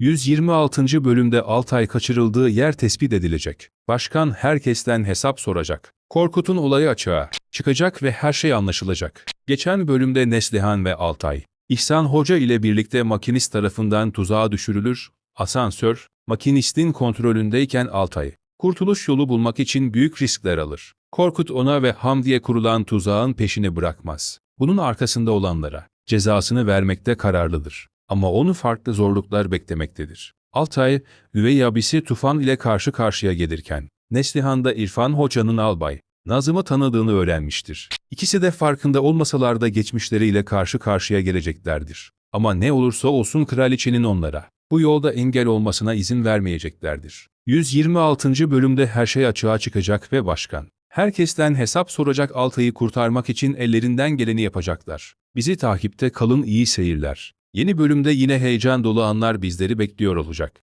126. bölümde Altay kaçırıldığı yer tespit edilecek. Başkan herkesten hesap soracak. Korkut'un olayı açığa çıkacak ve her şey anlaşılacak. Geçen bölümde Neslihan ve Altay, İhsan Hoca ile birlikte makinist tarafından tuzağa düşürülür, asansör, makinistin kontrolündeyken Altay, kurtuluş yolu bulmak için büyük riskler alır. Korkut ona ve Hamdi'ye kurulan tuzağın peşini bırakmaz. Bunun arkasında olanlara cezasını vermekte kararlıdır. Ama onu farklı zorluklar beklemektedir. Altay, üvey abisi Tufan ile karşı karşıya gelirken, Neslihan da İrfan Hoca'nın albay, Nazım'ı tanıdığını öğrenmiştir. İkisi de farkında olmasalar da geçmişleriyle karşı karşıya geleceklerdir. Ama ne olursa olsun kraliçenin onlara, bu yolda engel olmasına izin vermeyeceklerdir. 126. bölümde her şey açığa çıkacak ve başkan, herkesten hesap soracak Altay'ı kurtarmak için ellerinden geleni yapacaklar. Bizi takipte kalın iyi seyirler. Yeni bölümde yine heyecan dolu anlar bizleri bekliyor olacak.